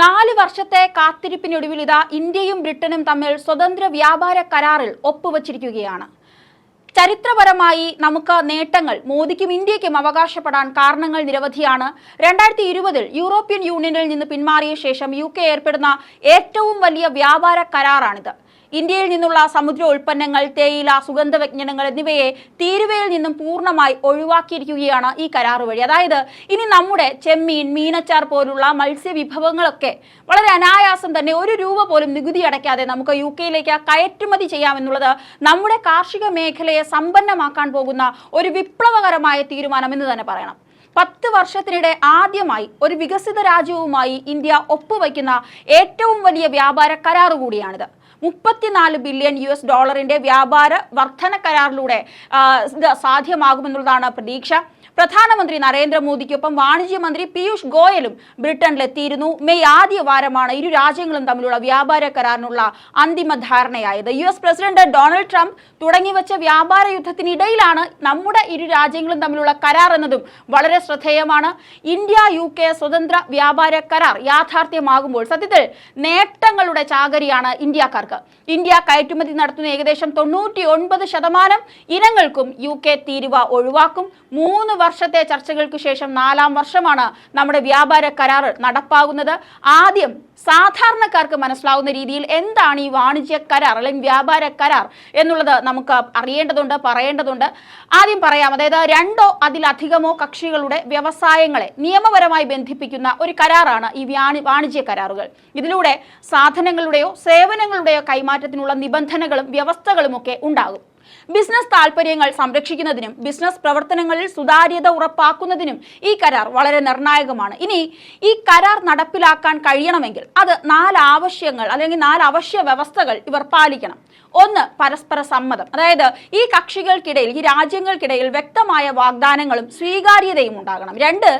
നാല് വർഷത്തെ കാത്തിരിപ്പിനൊടുവിൽ ഇതാ ഇന്ത്യയും ബ്രിട്ടനും തമ്മിൽ സ്വതന്ത്ര വ്യാപാര കരാറിൽ ഒപ്പുവച്ചിരിക്കുകയാണ്. ചരിത്രപരമായി നമുക്ക് നേട്ടങ്ങൾ മോദിക്കും ഇന്ത്യക്കും അവകാശപ്പെടാൻ കാരണങ്ങൾ നിരവധിയാണ്. രണ്ടായിരത്തി ഇരുപതിൽ യൂറോപ്യൻ യൂണിയനിൽ നിന്ന് പിന്മാറിയ ശേഷം യു കെ ഏർപ്പെടുന്ന ഏറ്റവും വലിയ വ്യാപാര കരാറാണിത്. ഇന്ത്യയിൽ നിന്നുള്ള സമുദ്ര ഉൽപ്പന്നങ്ങൾ തേയില സുഗന്ധവ്യഞ്ജനങ്ങൾ എന്നിവയെ തീരുവയിൽ നിന്നും പൂർണമായി ഒഴിവാക്കിയിരിക്കുകയാണ് ഈ കരാർ വഴി. അതായത് ഇനി നമ്മുടെ ചെമ്മീൻ മീനച്ചാർ പോലുള്ള മത്സ്യവിഭവങ്ങളൊക്കെ വളരെ അനായാസം തന്നെ ഒരു രൂപ പോലും നികുതി അടയ്ക്കാതെ നമുക്ക് യു കെയിലേക്ക് കയറ്റുമതി ചെയ്യാമെന്നുള്ളത് നമ്മുടെ കാർഷിക മേഖലയെ സമ്പന്നമാക്കാൻ പോകുന്ന ഒരു വിപ്ലവകരമായ തീരുമാനം എന്ന് തന്നെ പറയണം. പത്ത് വർഷത്തിനിടെ ആദ്യമായി ഒരു വികസിത രാജ്യവുമായി ഇന്ത്യ ഒപ്പുവയ്ക്കുന്ന ഏറ്റവും വലിയ വ്യാപാര കരാർ കൂടിയാണിത്. മുപ്പത്തിനാല് ബില്യൺ യു എസ് ഡോളറിന്റെ വ്യാപാര വർധന കരാറിലൂടെ സാധ്യമാകുമെന്നുള്ളതാണ് പ്രതീക്ഷ. പ്രധാനമന്ത്രി നരേന്ദ്രമോദിക്കൊപ്പം വാണിജ്യമന്ത്രി പീയൂഷ് ഗോയലും ബ്രിട്ടനിലെത്തിയിരുന്നു. മെയ് ആദ്യ വാരമാണ് ഇരു രാജ്യങ്ങളും തമ്മിലുള്ള വ്യാപാര കരാറിനുള്ള അന്തിമ ധാരണയായത്. U S president Donald Trump തുടങ്ങിവെച്ച വ്യാപാര യുദ്ധത്തിനിടയിലാണ് നമ്മുടെ ഇരു രാജ്യങ്ങളും തമ്മിലുള്ള കരാർ എന്നതും വളരെ ശ്രദ്ധേയമാണ്. ഇന്ത്യ യു കെ സ്വതന്ത്ര വ്യാപാര കരാർ യാഥാർത്ഥ്യമാകുമ്പോൾ സത്യത്തിൽ നേട്ടങ്ങളുടെ ചാകരിയാണ് ഇന്ത്യക്കാർക്ക്. ഇന്ത്യ കയറ്റുമതി നടത്തുന്ന ഏകദേശം തൊണ്ണൂറ്റി ഒൻപത് ശതമാനം ഇനങ്ങൾക്കും യു കെ തീരുവ ഒഴിവാക്കും. മൂന്ന് വർഷത്തെ ചർച്ചകൾക്ക് ശേഷം നാലാം വർഷമാണ് നമ്മുടെ വ്യാപാര കരാർ നടപ്പാകുന്നത്. ആദ്യം സാധാരണക്കാർക്ക് മനസ്സിലാവുന്ന രീതിയിൽ എന്താണ് ഈ വാണിജ്യ കരാർ അല്ലെങ്കിൽ വ്യാപാര കരാർ എന്നുള്ളത് നമുക്ക് അറിയേണ്ടതുണ്ട് പറയേണ്ടതുണ്ട്. ആദ്യം പറയാം അതായത് രണ്ടോ അതിലധികമോ കക്ഷികളുടെ വ്യവസായങ്ങളെ നിയമപരമായി ബന്ധിപ്പിക്കുന്ന ഒരു കരാറാണ് ഈ വാണിജ്യ കരാറുകൾ. ഇതിലൂടെ സാധനങ്ങളുടെയോ സേവനങ്ങളുടെയോ കൈമാറ്റത്തിനുള്ള നിബന്ധനകളും വ്യവസ്ഥകളും ഒക്കെ ഉണ്ടാകും. ബിസിനസ് താൽപര്യങ്ങൾ സംരക്ഷിക്കുന്നതിനും ബിസിനസ് പ്രവർത്തനങ്ങളിൽ സുതാര്യത ഉറപ്പാക്കുന്നതിനും ഈ കരാർ വളരെ നിർണായകമാണ്. ഇനി ഈ കരാർ നടപ്പിലാക്കാൻ കഴിയണമെങ്കിൽ അത് നാല് ആവശ്യങ്ങൾ അല്ലെങ്കിൽ നാല് അവശ്യ വ്യവസ്ഥകൾ ഇവർ പാലിക്കണം. ഒന്ന് പരസ്പര സമ്മതം. അതായത് ഈ കക്ഷികൾക്കിടയിൽ ഈ രാജ്യങ്ങൾക്കിടയിൽ വ്യക്തമായ വാഗ്ദാനങ്ങളും സ്വീകാര്യതയും ഉണ്ടാകണം. രണ്ട്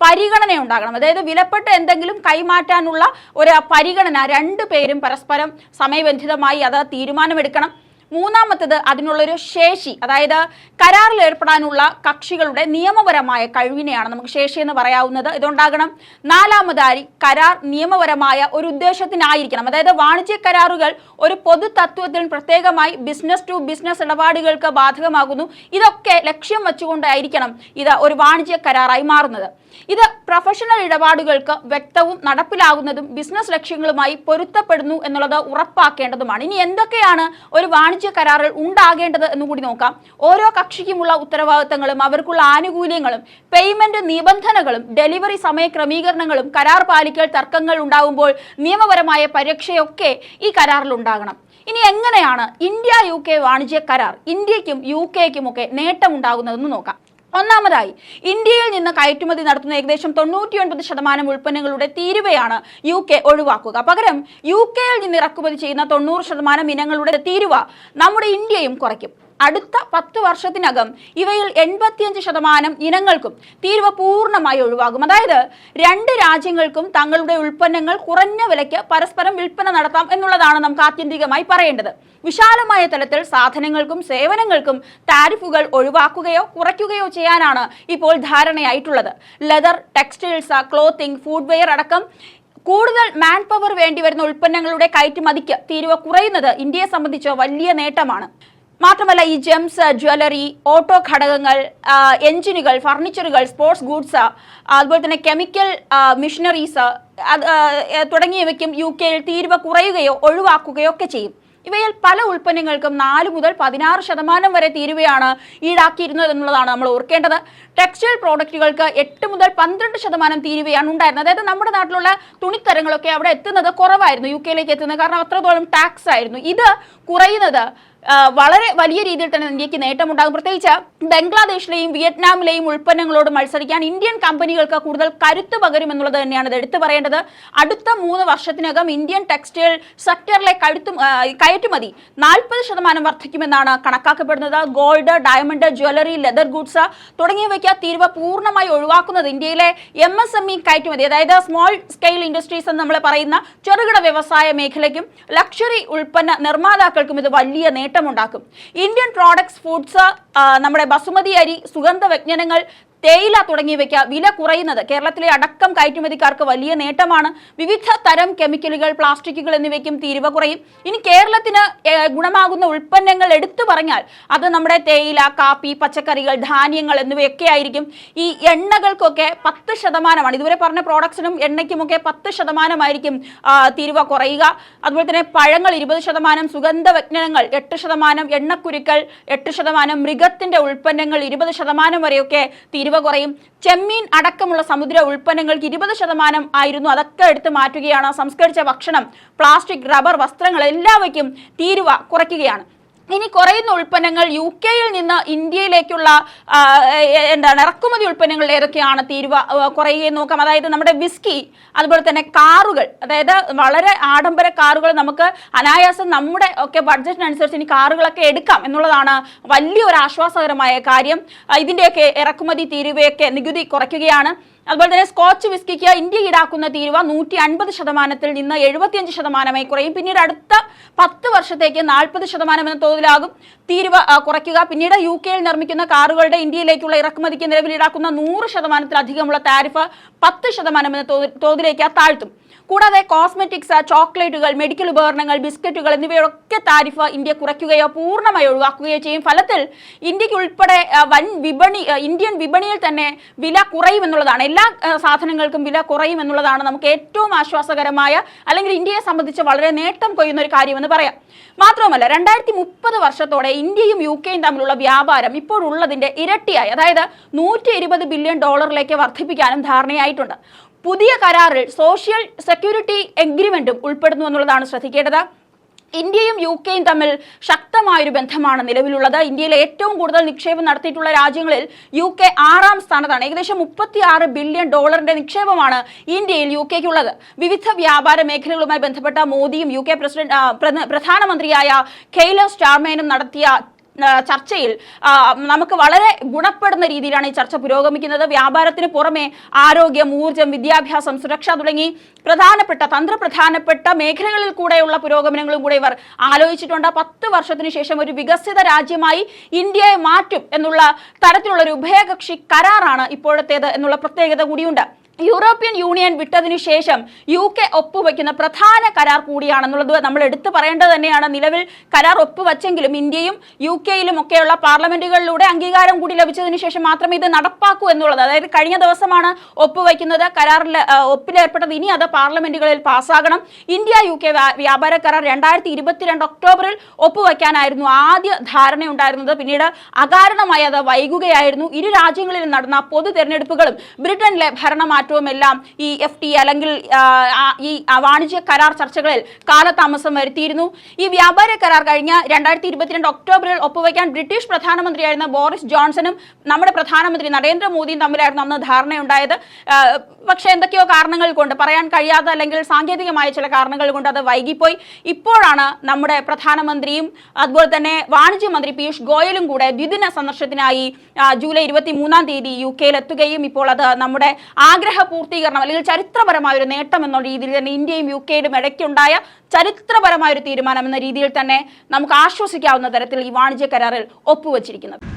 പരിഗണന ഉണ്ടാകണം. അതായത് വിലപ്പെട്ട എന്തെങ്കിലും കൈമാറ്റാനുള്ള ഒരു പരിഗണന രണ്ടു പേരും പരസ്പരം സമയബന്ധിതമായി അത് തീരുമാനമെടുക്കണം. മൂന്നാമത്തത് അതിനുള്ളൊരു ശേഷി അതായത് കരാറിൽ ഏർപ്പെടാനുള്ള കക്ഷികളുടെ നിയമപരമായ കഴിവിനെയാണ് നമുക്ക് ശേഷി എന്ന് പറയാവുന്നത്. ഇതുണ്ടാകണം. നാലാമതായി കരാർ നിയമപരമായ ഒരു ഉദ്ദേശത്തിനായിരിക്കണം. അതായത് വാണിജ്യ കരാറുകൾ ഒരു പൊതു തത്വത്തിൽ പ്രത്യേകമായി ബിസിനസ് ടു ബിസിനസ് ഇടപാടുകൾക്ക് ബാധകമാകുന്നു. ഇതൊക്കെ ലക്ഷ്യം വെച്ചുകൊണ്ടായിരിക്കണം ഇത് ഒരു വാണിജ്യ കരാറായി മാറുന്നത്. ഇത് പ്രൊഫഷണൽ ഇടപാടുകൾക്ക് വ്യക്തവും നടപ്പിലാകുന്നതും ബിസിനസ് ലക്ഷ്യങ്ങളുമായി പൊരുത്തപ്പെടുന്നു എന്നുള്ളത് ഉറപ്പാക്കേണ്ടതുമാണ്. ഇനി എന്തൊക്കെയാണ് ഒരു വാണിജ്യ കരാറിൽ ഉണ്ടാകേണ്ടത് എന്ന് കൂടി നോക്കാം. ഓരോ കക്ഷിക്കുമുള്ള ഉത്തരവാദിത്തങ്ങളും അവർക്കുള്ള ആനുകൂല്യങ്ങളും പേയ്മെന്റ് നിബന്ധനകളും ഡെലിവറി സമയ ക്രമീകരണങ്ങളും കരാർ പാലിക്കൽ തർക്കങ്ങൾ ഉണ്ടാകുമ്പോൾ നിയമപരമായ പരീക്ഷയൊക്കെ ഈ കരാറിൽ ഉണ്ടാകണം. ഇനി എങ്ങനെയാണ് ഇന്ത്യ യു കെ വാണിജ്യ കരാർ ഇന്ത്യക്കും യു കെക്കും ഒക്കെ നേട്ടമുണ്ടാകുന്നതെന്ന് നോക്കാം. ഒന്നാമതായി ഇന്ത്യയിൽ നിന്ന് കയറ്റുമതി നടത്തുന്ന ഏകദേശം തൊണ്ണൂറ്റി ഒൻപത് ശതമാനം ഉൽപ്പന്നങ്ങളുടെ തീരുവയാണ് യു കെ ഒഴിവാക്കുക. പകരം യു കെയിൽ നിന്ന് ഇറക്കുമതി ചെയ്യുന്ന തൊണ്ണൂറ് ശതമാനം ഇനങ്ങളുടെ തീരുവ നമ്മുടെ ഇന്ത്യയും കുറയ്ക്കും. അടുത്ത പത്ത് വർഷത്തിനകം ഇവയിൽ എൺപത്തിയഞ്ച് ശതമാനം ഇനങ്ങൾക്കും തീരുവ പൂർണമായി ഒഴിവാകും. അതായത് രണ്ട് രാജ്യങ്ങൾക്കും തങ്ങളുടെ ഉൽപ്പന്നങ്ങൾ കുറഞ്ഞ വിലയ്ക്ക് പരസ്പരം വിൽപ്പന നടത്താം എന്നുള്ളതാണ് നമുക്ക് ആത്യന്തികമായി പറയേണ്ടത്. വിശാലമായ തലത്തിൽ സാധനങ്ങൾക്കും സേവനങ്ങൾക്കും താരിഫുകൾ ഒഴിവാക്കുകയോ കുറയ്ക്കുകയോ ചെയ്യാനാണ് ഇപ്പോൾ ധാരണയായിട്ടുള്ളത്. ലെതർ ടെക്സ്റ്റൈൽസ് ക്ലോത്തിങ് ഫുഡ്വെയർ അടക്കം കൂടുതൽ മാൻ പവർ വേണ്ടിവരുന്ന ഉൽപ്പന്നങ്ങളുടെ കയറ്റുമതിക്ക് തീരുവ കുറയുന്നത് ഇന്ത്യയെ സംബന്ധിച്ച് വലിയ നേട്ടമാണ്. മാത്രമല്ല ഈ ജെംസ് ജ്വല്ലറി ഓട്ടോ ഘടകങ്ങൾ എഞ്ചിനുകൾ ഫർണിച്ചറുകൾ സ്പോർട്സ് ഗൂഡ്സ് അതുപോലെ തന്നെ കെമിക്കൽ മിഷനറീസ് തുടങ്ങിയവയ്ക്കും യു കെയിൽ തീരുവ കുറയുകയോ ഒഴിവാക്കുകയോ ഒക്കെ ചെയ്യും. ഇവയിൽ പല ഉൽപ്പന്നങ്ങൾക്കും നാല് മുതൽ പതിനാറ് ശതമാനം വരെ തീരുവയാണ് ഈടാക്കിയിരുന്നത് എന്നുള്ളതാണ് നമ്മൾ ഓർക്കേണ്ടത്. ടെക്സ്റ്റൈൽ പ്രോഡക്റ്റുകൾക്ക് എട്ട് മുതൽ പന്ത്രണ്ട് ശതമാനം തീരുവയാണ് ഉണ്ടായിരുന്നത്. അതായത് നമ്മുടെ നാട്ടിലുള്ള തുണിത്തരങ്ങളൊക്കെ അവിടെ എത്തുന്നത് കുറവായിരുന്നു യു കെയിലേക്ക് എത്തുന്നത്. കാരണം അത്രത്തോളം ടാക്സ് ആയിരുന്നു. ഇത് കുറയുന്നത് വളരെ വലിയ രീതിയിൽ തന്നെ ഇന്ത്യയ്ക്ക് നേട്ടമുണ്ടാകും. പ്രത്യേകിച്ച് ബംഗ്ലാദേശിലെയും വിയറ്റ്നാമിലെയും ഉൽപ്പന്നങ്ങളോട് മത്സരിക്കാൻ ഇന്ത്യൻ കമ്പനികൾക്ക് കൂടുതൽ കരുത്ത് പകരും എന്നുള്ളത് തന്നെയാണ് ഇത് എടുത്തു പറയേണ്ടത്. അടുത്ത മൂന്ന് വർഷത്തിനകം ഇന്ത്യൻ ടെക്സ്റ്റൈൽ സെക്ടറിലെ കഴുത്തു കയറ്റുമതി നാൽപ്പത് ശതമാനം വർദ്ധിക്കുമെന്നാണ് കണക്കാക്കപ്പെടുന്നത്. Gold diamond jewellery leather goods തുടങ്ങിയവയ്ക്ക് തീരുവ പൂർണമായി ഒഴിവാക്കുന്നത് ഇന്ത്യയിലെ എം എസ് എം ഇ കയറ്റുമതി അതായത് സ്മോൾ സ്കെയിൽ ഇൻഡസ്ട്രീസ് എന്ന് നമ്മൾ പറയുന്ന ചെറുകിട വ്യവസായ മേഖലയ്ക്കും ലക്ഷറി ഉൽപ്പന്ന നിർമ്മാതാക്കൾക്കും ഇത് വലിയ നേട്ടമുണ്ടാക്കും ഇന്ത്യൻ പ്രോഡക്ട്സ് ഫുഡ്സ് നമ്മുടെ ബസുമതി അരി സുഗന്ധ വ്യഞ്ജനങ്ങൾ തേയില തുടങ്ങിയവയ്ക്ക് വില കുറയുന്നത് കേരളത്തിലെ അടക്കം കയറ്റുമതിക്കാർക്ക് വലിയ നേട്ടമാണ്. വിവിധ തരം കെമിക്കലുകൾ പ്ലാസ്റ്റിക്കുകൾ എന്നിവയ്ക്കും തീരുവ കുറയും. ഇനി കേരളത്തിന് ഗുണമാകുന്ന ഉൽപ്പന്നങ്ങൾ എടുത്തു പറഞ്ഞാൽ അത് നമ്മുടെ തേയില കാപ്പി പച്ചക്കറികൾ ധാന്യങ്ങൾ എന്നിവയൊക്കെ ആയിരിക്കും. ഈ എണ്ണകൾക്കൊക്കെ പത്ത് ശതമാനമാണ്. ഇതുവരെ പറഞ്ഞ പ്രോഡക്ട്സിനും എണ്ണയ്ക്കുമൊക്കെ പത്ത് ശതമാനമായിരിക്കും തീരുവ കുറയുക. അതുപോലെ തന്നെ പഴങ്ങൾ ഇരുപത് ശതമാനം സുഗന്ധവ്യഞ്ജനങ്ങൾ എട്ട് ശതമാനം എണ്ണക്കുരുക്കൾ എട്ട് ശതമാനം മൃഗത്തിന്റെ ഉൽപ്പന്നങ്ങൾ ഇരുപത് ശതമാനം വരെയൊക്കെ തീരുവ കുറയും. ചെമ്മീൻ അടക്കമുള്ള സമുദ്ര ഉൽപ്പന്നങ്ങൾക്ക് ഇരുപത് ശതമാനം ആയിരുന്നു. അതൊക്കെ എടുത്ത് മാറ്റുകയാണ്. സംസ്കരിച്ച ഭക്ഷണം പ്ലാസ്റ്റിക് റബ്ബർ വസ്ത്രങ്ങൾ എല്ലാവയ്ക്കും തീരുവ കുറയ്ക്കുകയാണ്. ഇനി കുറയുന്ന ഉൽപ്പന്നങ്ങൾ യു കെയിൽ നിന്ന് ഇന്ത്യയിലേക്കുള്ള എന്താണ് ഇറക്കുമതി ഉൽപ്പന്നങ്ങൾ ഏതൊക്കെയാണ് തീരുവ കുറയുകയും നോക്കാം. അതായത് നമ്മുടെ വിസ്കി അതുപോലെ തന്നെ കാറുകൾ. അതായത് വളരെ ആഡംബര കാറുകൾ നമുക്ക് അനായാസം നമ്മുടെ ഒക്കെ ബഡ്ജറ്റിനനുസരിച്ച് ഇനി കാറുകളൊക്കെ എടുക്കാം എന്നുള്ളതാണ് വലിയൊരു ആശ്വാസകരമായ കാര്യം. ഇതിന്റെയൊക്കെ ഇറക്കുമതി തീരുവയൊക്കെ നികുതി കുറയ്ക്കുകയാണ്. അതുപോലെ തന്നെ സ്കോച്ച് വിസ്കിക്ക് ഇന്ത്യ ഈടാക്കുന്ന തീരുവ നൂറ്റി അൻപത് ശതമാനത്തിൽ നിന്ന് എഴുപത്തിയഞ്ച് ശതമാനമായി കുറയും. പിന്നീട് അടുത്ത പത്ത് വർഷത്തേക്ക് നാൽപ്പത് ശതമാനം എന്ന തോതിലാകും തീരുവ കുറയ്ക്കുക. പിന്നീട് യു കെയിൽ നിർമ്മിക്കുന്ന കാറുകളുടെ ഇന്ത്യയിലേക്കുള്ള ഇറക്കുമതിക്ക് നിലവിൽ ഈടാക്കുന്ന നൂറ് ശതമാനത്തിലധികമുള്ള താരിഫ് പത്ത് ശതമാനം എന്ന തോതി- തോതിലേക്ക് താഴ്ത്തും. കൂടാതെ കോസ്മെറ്റിക്സ് ചോക്ലേറ്റുകൾ മെഡിക്കൽ ഉപകരണങ്ങൾ ബിസ്ക്കറ്റുകൾ എന്നിവയൊക്കെ താരിഫ് ഇന്ത്യ കുറയ്ക്കുകയോ പൂർണമായി ഒഴിവാക്കുകയോ ചെയ്യും. ഫലത്തിൽ ഇന്ത്യയ്ക്ക് ഉൾപ്പെടെ വൻ വിപണി ഇന്ത്യൻ വിപണിയിൽ തന്നെ വില കുറയുമെന്നുള്ളതാണ്. എല്ലാ സാധനങ്ങൾക്കും വില കുറയും എന്നുള്ളതാണ് നമുക്ക് ഏറ്റവും ആശ്വാസകരമായ അല്ലെങ്കിൽ ഇന്ത്യയെ സംബന്ധിച്ച് വളരെ നേട്ടം കൊയ്യുന്ന ഒരു കാര്യമെന്ന് പറയാം. മാത്രവുമല്ല രണ്ടായിരത്തി മുപ്പത് വർഷത്തോടെ ഇന്ത്യയും യു കെയും തമ്മിലുള്ള വ്യാപാരം ഇപ്പോഴുള്ളതിന്റെ ഇരട്ടിയായി. അതായത് നൂറ്റി ഇരുപത് ബില്യൺ ഡോളറിലേക്ക് വർദ്ധിപ്പിക്കാനും ധാരണയായിട്ടുണ്ട്. പുതിയ കരാറിൽ സോഷ്യൽ സെക്യൂരിറ്റി എഗ്രിമെന്റും ഉൾപ്പെടുന്നു എന്നുള്ളതാണ് ശ്രദ്ധിക്കേണ്ടത്. ഇന്ത്യയും യു കെയും തമ്മിൽ ശക്തമായൊരു ബന്ധമാണ് നിലവിലുള്ളത്. ഇന്ത്യയിലെ ഏറ്റവും കൂടുതൽ നിക്ഷേപം നടത്തിയിട്ടുള്ള രാജ്യങ്ങളിൽ യു കെ ആറാം സ്ഥാനത്താണ്. ഏകദേശം മുപ്പത്തി ആറ് ബില്യൺ ഡോളറിന്റെ നിക്ഷേപമാണ് ഇന്ത്യയിൽ യു കെക്കുള്ളത് വിവിധ വ്യാപാര മേഖലകളുമായി ബന്ധപ്പെട്ട മോദിയും യു കെ പ്രസിഡന്റ് പ്രധാനമന്ത്രിയായ കെയ്ലോ സ്റ്റാർമേനും നടത്തിയ ചർച്ചയിൽ നമുക്ക് വളരെ ഗുണപ്പെടുന്ന രീതിയിലാണ് ഈ ചർച്ച പുരോഗമിക്കുന്നത്. വ്യാപാരത്തിന് പുറമെ ആരോഗ്യം ഊർജം വിദ്യാഭ്യാസം സുരക്ഷ തുടങ്ങി പ്രധാനപ്പെട്ട തന്ത്രപ്രധാനപ്പെട്ട മേഖലകളിൽ കൂടെയുള്ള പുരോഗമനങ്ങളും കൂടെ ഇവർ ആലോചിച്ചിട്ടുണ്ട്. പത്ത് വർഷത്തിന് ശേഷം ഒരു വികസിത രാജ്യമായി ഇന്ത്യയെ മാറ്റും എന്നുള്ള തരത്തിലുള്ള ഒരു ഉഭയകക്ഷി കരാറാണ് ഇപ്പോഴത്തേത് എന്നുള്ള പ്രത്യേകത കൂടിയുണ്ട്. യൂറോപ്യൻ യൂണിയൻ വിട്ടതിനു ശേഷം യു കെ ഒപ്പുവെക്കുന്ന പ്രധാന കരാർ കൂടിയാണെന്നുള്ളത് നമ്മൾ എടുത്തു പറയേണ്ടത് തന്നെയാണ്. നിലവിൽ കരാർ ഒപ്പുവച്ചെങ്കിലും ഇന്ത്യയും യു കെയിലും ഒക്കെയുള്ള പാർലമെന്റുകളിലൂടെ അംഗീകാരം കൂടി ലഭിച്ചതിനു ശേഷം മാത്രമേ ഇത് നടപ്പാക്കൂ എന്നുള്ളത്. അതായത് കഴിഞ്ഞ ദിവസമാണ് ഒപ്പുവയ്ക്കുന്നത് കരാറിൽ ഒപ്പിലേർപ്പെട്ടത്. ഇനി അത് പാർലമെന്റുകളിൽ പാസ്സാകണം. ഇന്ത്യ യു കെ വ്യാപാര കരാർ രണ്ടായിരത്തി ഇരുപത്തിരണ്ട് ഒക്ടോബറിൽ ഒപ്പുവയ്ക്കാനായിരുന്നു ആദ്യ ധാരണയുണ്ടായിരുന്നത്. പിന്നീട് അകാരണമായി അത് വൈകുകയായിരുന്നു. ഇരു രാജ്യങ്ങളിലും നടന്ന പൊതു തെരഞ്ഞെടുപ്പുകളും ബ്രിട്ടനിലെ ഭരണമാറ്റവും എല്ലാം ഈ എഫ് ടി അല്ലെങ്കിൽ ഈ വാണിജ്യ കരാർ ചർച്ചകളിൽ കാലതാമസം വരുത്തിയിരുന്നു. ഈ വ്യാപാര കരാർ കഴിഞ്ഞ രണ്ടായിരത്തി ഇരുപത്തിരണ്ട് ഒക്ടോബറിൽ ഒപ്പുവയ്ക്കാൻ ബ്രിട്ടീഷ് പ്രധാനമന്ത്രിയായിരുന്ന ബോറിസ് ജോൺസണും നമ്മുടെ പ്രധാനമന്ത്രി നരേന്ദ്രമോദിയും തമ്മിലായിരുന്നു അന്ന് ധാരണയുണ്ടായത്. പക്ഷേ എന്തൊക്കെയോ കാരണങ്ങൾ കൊണ്ട് പറയാൻ കഴിയാത്ത അല്ലെങ്കിൽ സാങ്കേതികമായ ചില കാരണങ്ങൾ കൊണ്ട് അത് വൈകിപ്പോയി. ഇപ്പോഴാണ് നമ്മുടെ പ്രധാനമന്ത്രിയും അതുപോലെ തന്നെ വാണിജ്യ മന്ത്രി പീയൂഷ് ഗോയലും കൂടെ ദ്വിദിന സന്ദർശനത്തിനായി ജൂലൈ ഇരുപത്തി മൂന്നാം തീയതി യു കെയിൽ എത്തുകയും ഇപ്പോൾ അത് നമ്മുടെ ആഗ്രഹ പൂർത്തീകരണം അല്ലെങ്കിൽ ചരിത്രപരമായ ഒരു നേട്ടം എന്ന രീതിയിൽ തന്നെ ഇന്ത്യയും യു കെയിലും ഇടയ്ക്കുണ്ടായ ചരിത്രപരമായ ഒരു തീരുമാനം എന്ന രീതിയിൽ തന്നെ നമുക്ക് ആശ്വസിക്കാവുന്ന തരത്തിൽ ഈ വാണിജ്യ കരാറിൽ ഒപ്പുവച്ചിരിക്കുന്നത്.